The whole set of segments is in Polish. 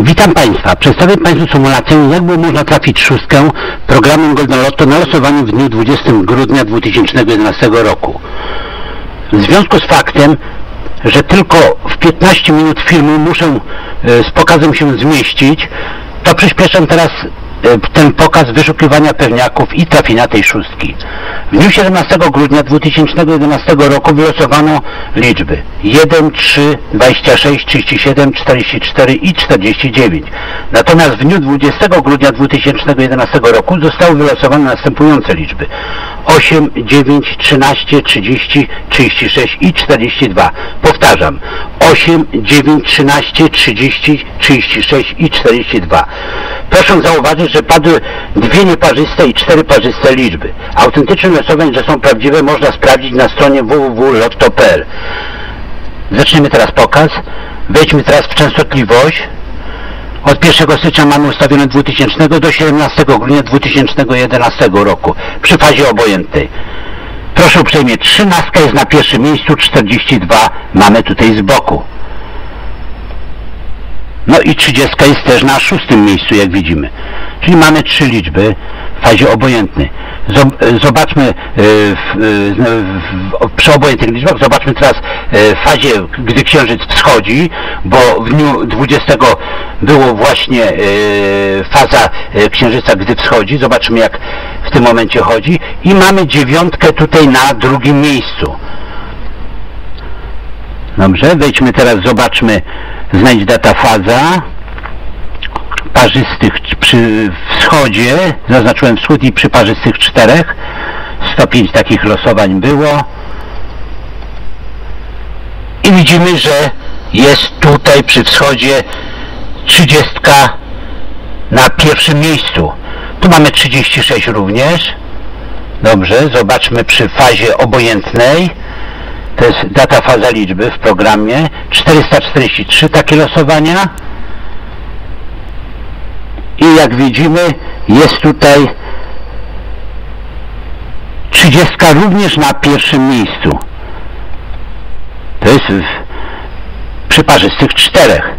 Witam Państwa. Przedstawię Państwu symulację, jak było można trafić szóstkę programem Golden Lotto na losowaniu w dniu 20 grudnia 2011 roku. W związku z faktem, że tylko w 15 minut filmu muszę e, z pokazem się zmieścić, to przyspieszam teraz ten pokaz wyszukiwania pewniaków i trafienia tej szóstki. W dniu 17 grudnia 2011 roku wylosowano liczby 1, 3, 26, 37, 44 i 49. Natomiast w dniu 20 grudnia 2011 roku zostały wylosowane następujące liczby 8, 9, 13, 30, 36 i 42. Powtarzam 8, 9, 13, 30, 36 i 42. Proszę zauważyć, że padły dwie nieparzyste i cztery parzyste liczby. Autentyczne losowań, że są prawdziwe, można sprawdzić na stronie www.lotto.pl. Zaczniemy teraz pokaz. Wejdźmy teraz w częstotliwość. Od 1 stycznia mamy ustawione 2000 do 17 grudnia 2011 roku przy fazie obojętnej. Proszę uprzejmie, 13 jest na pierwszym miejscu, 42 mamy tutaj z boku. No i 30 jest też na szóstym miejscu, jak widzimy. Czyli mamy trzy liczby fazie obojętnej. Zobaczmy e, w, przy obojętnych liczbach, zobaczmy teraz e, w fazie, gdy księżyc wschodzi, bo w dniu 20 było właśnie e, faza księżyca, gdy wschodzi. Zobaczymy jak w tym momencie chodzi. I mamy dziewiątkę tutaj na drugim miejscu. Dobrze, wejdźmy teraz, zobaczmy, znajdź data faza parzystych przy wschodzie, zaznaczyłem wschód i przy parzystych czterech. 105 takich losowań było. I widzimy, że jest tutaj przy wschodzie 30 na pierwszym miejscu. Tu mamy 36 również. Dobrze, zobaczmy przy fazie obojętnej. To jest data faza liczby w programie. 443 takie losowania jak widzimy jest tutaj 30 również na pierwszym miejscu. To jest w, przy parzystych czterech.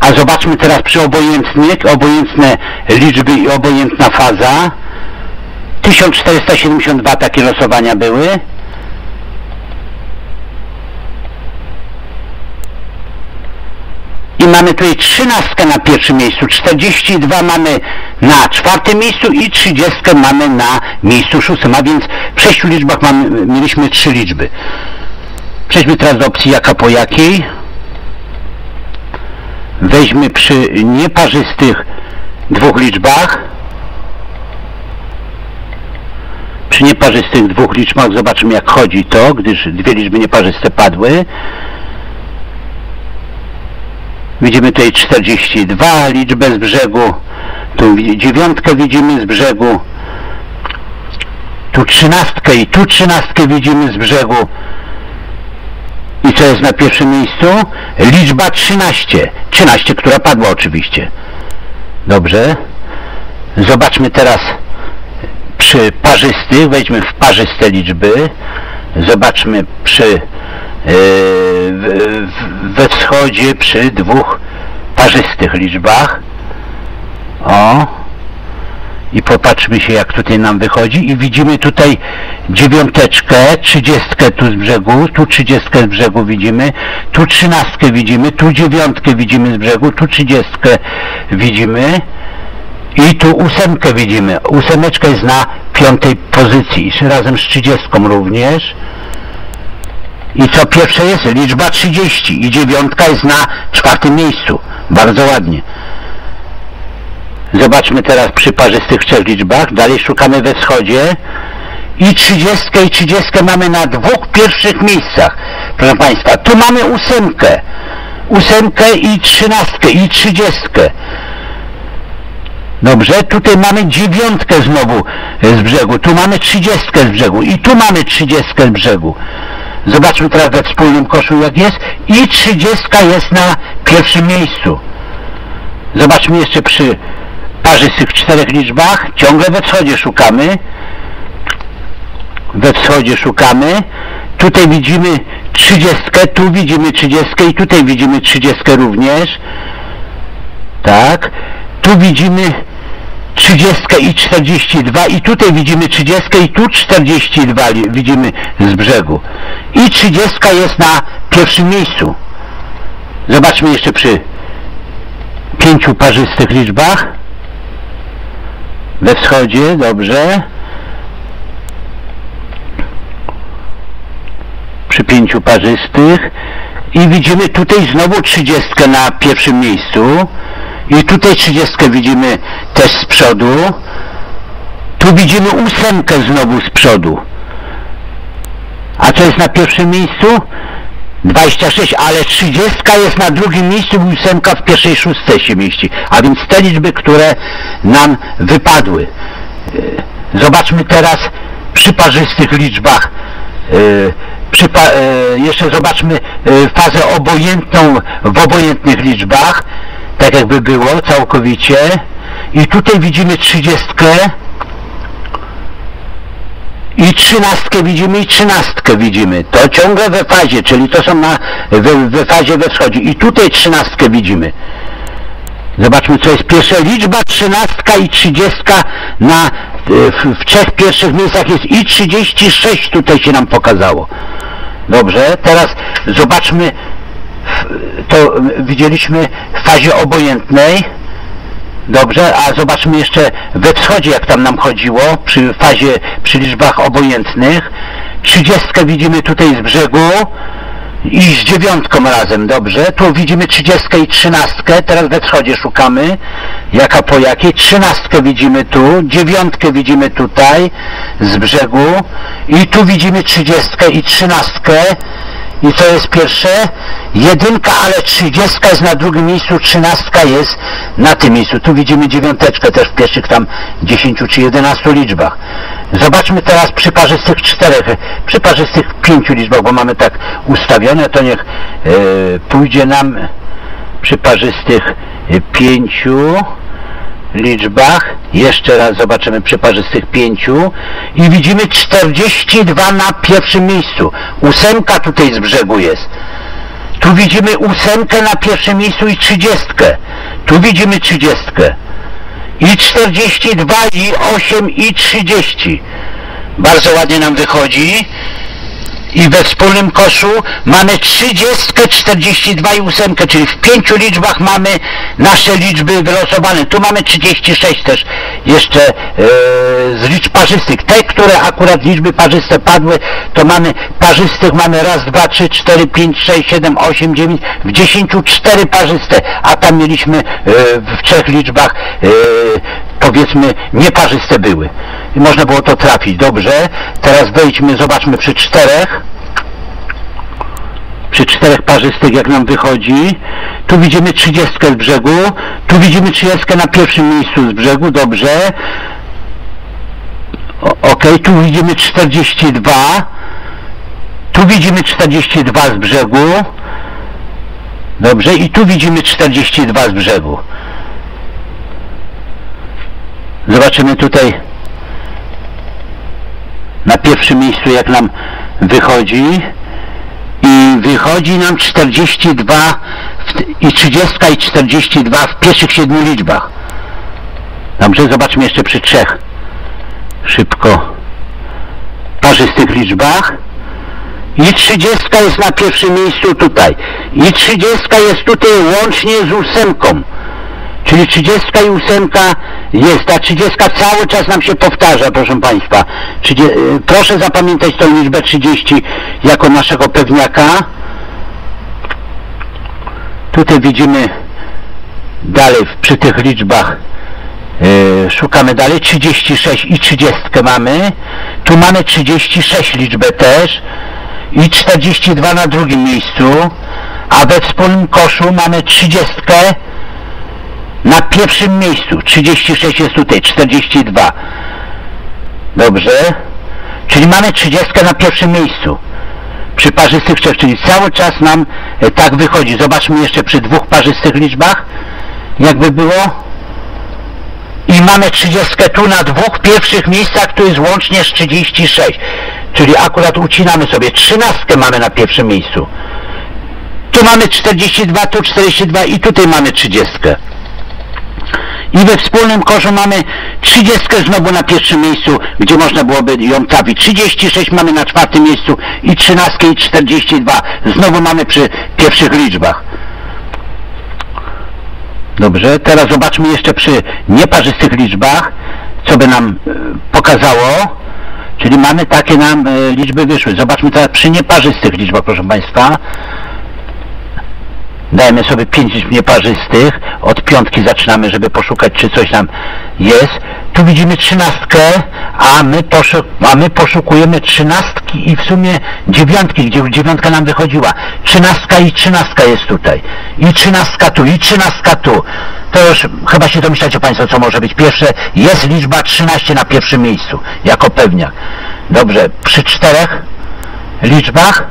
A zobaczmy teraz przy obojętnych obojętne liczby i obojętna faza. 1472 takie losowania były mamy tutaj 13 na pierwszym miejscu, 42 mamy na czwartym miejscu i 30 mamy na miejscu szóstym, a więc w sześciu liczbach mamy, mieliśmy trzy liczby. Przejdźmy teraz do opcji jaka po jakiej. Weźmy przy nieparzystych dwóch liczbach. Przy nieparzystych dwóch liczbach zobaczymy jak chodzi to, gdyż dwie liczby nieparzyste padły. Widzimy tutaj 42 liczbę z brzegu. Tu dziewiątkę widzimy z brzegu. Tu trzynastkę i tu trzynastkę widzimy z brzegu. I co jest na pierwszym miejscu? Liczba 13. 13, która padła oczywiście. Dobrze. Zobaczmy teraz przy parzystych. Wejdźmy w parzyste liczby. Zobaczmy przy we wschodzie przy dwóch parzystych liczbach. O. I popatrzmy się jak tutaj nam wychodzi i widzimy tutaj dziewiąteczkę, trzydziestkę tu z brzegu, tu trzydziestkę z brzegu widzimy, tu trzynastkę widzimy, tu dziewiątkę widzimy z brzegu, tu trzydziestkę widzimy i tu ósemkę widzimy. Ósemeczka jest na piątej pozycji, razem z trzydziestką również. I co pierwsze jest? Liczba 30 i dziewiątka jest na czwartym miejscu. Bardzo ładnie. Zobaczmy teraz przy parzystych trzech liczbach. Dalej szukamy we wschodzie. I 30 i 30 mamy na dwóch pierwszych miejscach. Proszę Państwa, tu mamy ósemkę. Ósemkę i trzynastkę i trzydziestkę. Dobrze, tutaj mamy dziewiątkę znowu z brzegu. Tu mamy trzydziestkę z brzegu i tu mamy trzydziestkę z brzegu. Zobaczmy teraz we wspólnym koszu jak jest. I 30 jest na pierwszym miejscu. Zobaczmy jeszcze przy parze z tych czterech liczbach. Ciągle we wschodzie szukamy. We wschodzie szukamy. Tutaj widzimy 30, tu widzimy 30 i tutaj widzimy 30 również. Tak. Tu widzimy 30 i 42 i tutaj widzimy 30 i tu 42 li- widzimy z brzegu. I 30 jest na pierwszym miejscu. Zobaczmy jeszcze przy pięciu parzystych liczbach. We wschodzie, dobrze. Przy pięciu parzystych. I widzimy tutaj znowu 30 na pierwszym miejscu. I tutaj 30 widzimy też z przodu. Tu widzimy ósemkę znowu z przodu. Co jest na pierwszym miejscu? 26, ale 30 jest na drugim miejscu, ósemka w pierwszej szóstce się mieści. A więc te liczby, które nam wypadły. E, Zobaczmy teraz przy parzystych liczbach. e, Przy pa, e, jeszcze zobaczmy fazę obojętną w obojętnych liczbach. Tak jakby było całkowicie. I tutaj widzimy 30 i trzynastkę widzimy i trzynastkę widzimy. To ciągle we fazie, czyli to są na, we, we fazie we wschodzie. I tutaj trzynastkę widzimy. Zobaczmy co jest pierwsza liczba, trzynastka i trzydziestka na, e, w, w trzech pierwszych miejscach jest i 36 tutaj się nam pokazało. Dobrze, teraz zobaczmy, to widzieliśmy w fazie obojętnej. Dobrze, a zobaczmy jeszcze we wschodzie, jak tam nam chodziło, przy fazie, przy liczbach obojętnych. Trzydziestkę widzimy tutaj z brzegu i z dziewiątką razem, dobrze. Tu widzimy trzydziestkę i trzynastkę, teraz we wschodzie szukamy, jaka po jakiej. Trzynastkę widzimy tu, dziewiątkę widzimy tutaj z brzegu i tu widzimy trzydziestkę i trzynastkę. I co jest pierwsze? Jedynka, ale trzydziestka jest na drugim miejscu, trzynastka jest na tym miejscu. Tu widzimy dziewiąteczkę też w pierwszych tam 10 czy 11 liczbach. Zobaczmy teraz przy parzystych czterech, przy parzystych pięciu liczbach, bo mamy tak ustawione, to niech e, pójdzie nam przy parzystych e, pięciu liczbach. Jeszcze raz zobaczymy przy parzystych pięciu i widzimy 42 na pierwszym miejscu. Ósemka tutaj z brzegu jest. Tu widzimy ósemkę na pierwszym miejscu i trzydziestkę. Tu widzimy trzydziestkę. I 42, i 8, i 30. Bardzo ładnie nam wychodzi. I we wspólnym koszu mamy 30, 42 i 8, czyli w pięciu liczbach mamy nasze liczby wylosowane. Tu mamy 36 też jeszcze e, z liczb parzystych. Te, które akurat liczby parzyste padły, to mamy parzystych mamy raz, dwa, trzy, cztery, pięć, sześć, siedem, osiem, dziewięć, w dziesięciu cztery parzyste, a tam mieliśmy e, w trzech liczbach e, powiedzmy nieparzyste były. I można było to trafić. Dobrze. Teraz wejdźmy, zobaczmy przy czterech. Przy czterech parzystych jak nam wychodzi. Tu widzimy 30 z brzegu. Tu widzimy 30 na pierwszym miejscu z brzegu. Dobrze. Ok, tu widzimy 42. Tu widzimy 42 z brzegu. Dobrze, i tu widzimy 42 z brzegu. Zobaczymy tutaj pierwszym miejscu jak nam wychodzi i wychodzi nam 42 w, i 30 i 42 w pierwszych siedmiu liczbach. Dobrze, zobaczmy jeszcze przy trzech. Szybko. Parzystych liczbach. I 30 jest na pierwszym miejscu tutaj. I 30 jest tutaj łącznie z ósemką. Czyli 30 i 8 jest, ta 30 cały czas nam się powtarza, proszę Państwa. 30, y, proszę zapamiętać tą liczbę 30 jako naszego pewniaka. Tutaj widzimy dalej przy tych liczbach y, szukamy dalej 36 i 30 mamy. Tu mamy 36 liczbę też i 42 na drugim miejscu, a we wspólnym koszu mamy 30 na pierwszym miejscu. 36 jest tutaj, 42. Dobrze. Czyli mamy 30 na pierwszym miejscu. Przy parzystych trzech, czyli cały czas nam e, tak wychodzi. Zobaczmy jeszcze przy dwóch parzystych liczbach, jakby było. I mamy 30 tu na dwóch pierwszych miejscach, tu jest łącznie z 36. Czyli akurat ucinamy sobie. 13 mamy na pierwszym miejscu. Tu mamy 42, tu 42 i tutaj mamy 30. I we wspólnym koszu mamy 30 znowu na pierwszym miejscu, gdzie można byłoby ją trafić. 36 mamy na czwartym miejscu i 13 i 42 znowu mamy przy pierwszych liczbach. Dobrze, teraz zobaczmy jeszcze przy nieparzystych liczbach, co by nam e, pokazało. Czyli mamy takie nam e, liczby wyszły. Zobaczmy teraz przy nieparzystych liczbach, proszę Państwa. Dajemy sobie 5 liczb nieparzystych. Od piątki zaczynamy, żeby poszukać, czy coś nam jest. Tu widzimy trzynastkę, a my, poszuk a my poszukujemy trzynastki i w sumie dziewiątki, gdzie dziewiątka nam wychodziła. Trzynastka i trzynastka jest tutaj. I trzynastka tu, i trzynastka tu. To już chyba się domyślacie Państwo, co może być. Pierwsze jest liczba 13 na pierwszym miejscu, jako pewniak. Dobrze, przy czterech liczbach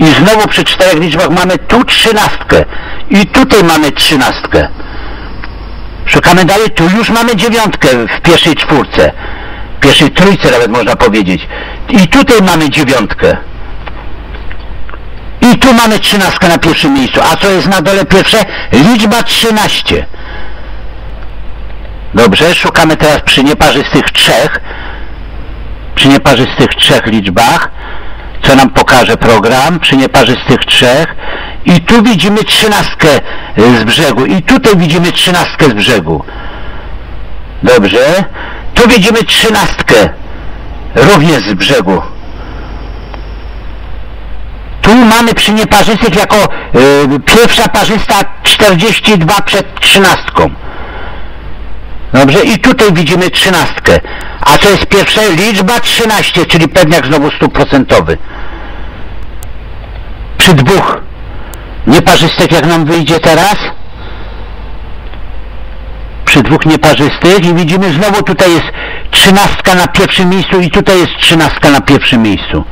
i znowu przy czterech liczbach mamy tu trzynastkę i tutaj mamy trzynastkę. Szukamy dalej, tu już mamy dziewiątkę w pierwszej czwórce, w pierwszej trójce nawet można powiedzieć. I tutaj mamy dziewiątkę. I tu mamy trzynastkę na pierwszym miejscu. A co jest na dole pierwsze? Liczba 13. Dobrze, szukamy teraz przy nieparzystych trzech, przy nieparzystych trzech liczbach co nam pokaże program przy nieparzystych trzech i tu widzimy trzynastkę z brzegu i tutaj widzimy trzynastkę z brzegu dobrze tu widzimy trzynastkę również z brzegu tu mamy przy nieparzystych jako y, pierwsza parzysta 42 przed trzynastką Dobrze, i tutaj widzimy trzynastkę. A co jest pierwsze? Liczba 13, czyli pewniak znowu stuprocentowy. Przy dwóch nieparzystych, jak nam wyjdzie teraz? Przy dwóch nieparzystych i widzimy znowu tutaj jest trzynastka na pierwszym miejscu i tutaj jest trzynastka na pierwszym miejscu.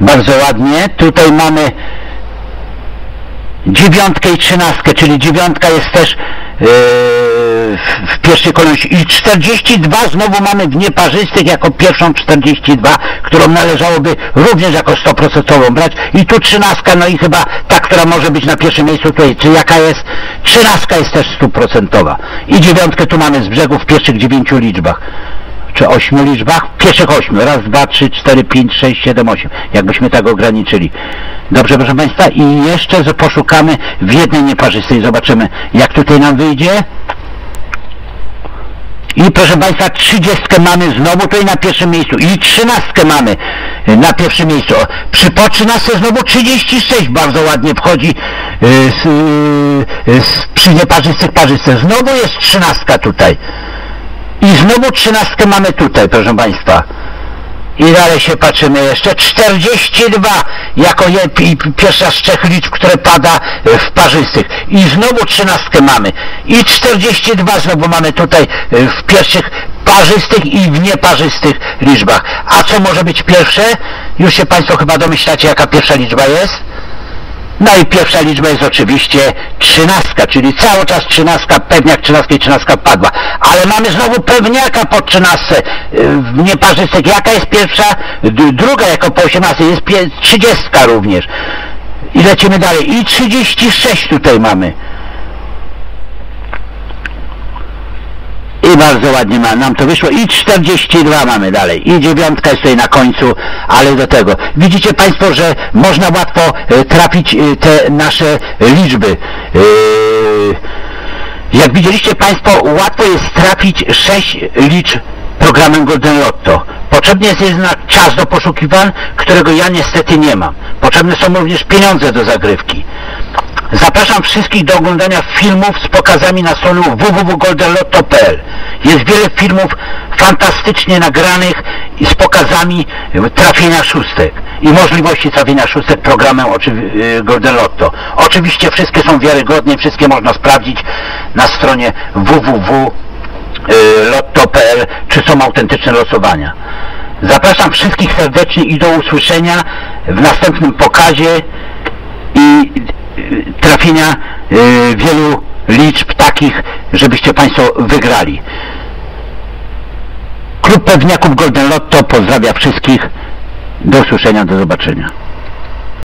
Bardzo ładnie. Tutaj mamy dziewiątkę i trzynastkę, czyli dziewiątka jest też yy, w pierwszej kolejności i 42 znowu mamy w nieparzystych jako pierwszą 42, którą należałoby również jako 100% brać i tu trzynastka, no i chyba ta, która może być na pierwszym miejscu tutaj, czy jaka jest? Trzynastka jest też stuprocentowa i dziewiątkę tu mamy z brzegu w pierwszych dziewięciu liczbach czy ośmiu liczbach? Pierwszych ośmiu. Raz, dwa, trzy, cztery, pięć, sześć, siedem, osiem. Jakbyśmy tak ograniczyli. Dobrze, proszę Państwa. I jeszcze poszukamy w jednej nieparzystej. Zobaczymy, jak tutaj nam wyjdzie. I proszę Państwa, trzydziestkę mamy znowu tutaj na pierwszym miejscu i trzynastkę mamy na pierwszym miejscu. Przy po trzynastce znowu 36 bardzo ładnie wchodzi y, z, y, z, przy nieparzystych parzystce. Znowu jest trzynastka tutaj. I znowu trzynastkę mamy tutaj, proszę Państwa. I dalej się patrzymy jeszcze. 42 jako pierwsza z trzech liczb, które pada e, w parzystych. I znowu trzynastkę mamy. I 42 znowu mamy tutaj e, w pierwszych parzystych i w nieparzystych liczbach. A co może być pierwsze? Już się Państwo chyba domyślacie, jaka pierwsza liczba jest? No i pierwsza liczba jest oczywiście trzynastka, czyli cały czas trzynastka, pewniak trzynastka i trzynastka padła. Ale mamy znowu pewniaka po trzynastce w nieparzystek. Jaka jest pierwsza? Druga jako po osiemnastce, jest trzydziestka również. I lecimy dalej. I 36 tutaj mamy. I bardzo ładnie ma, nam to wyszło. I 42 mamy dalej. I dziewiątka jest tutaj na końcu, ale do tego. Widzicie Państwo, że można łatwo e, trafić e, te nasze liczby. E, jak widzieliście Państwo, łatwo jest trafić 6 liczb programem Golden Lotto. Potrzebny jest jednak czas do poszukiwań, którego ja niestety nie mam. Potrzebne są również pieniądze do zagrywki. Zapraszam wszystkich do oglądania filmów z pokazami na stronie www.goldenlotto.pl Jest wiele filmów fantastycznie nagranych z pokazami trafienia szóstek i możliwości trafienia szóstek programem y, Golden Lotto. Oczywiście wszystkie są wiarygodne, wszystkie można sprawdzić na stronie www.lotto.pl czy są autentyczne losowania. Zapraszam wszystkich serdecznie i do usłyszenia w następnym pokazie i trafienia y, wielu liczb takich, żebyście Państwo wygrali. Klub Pewniaków Golden Lotto pozdrawia wszystkich. Do usłyszenia, do zobaczenia.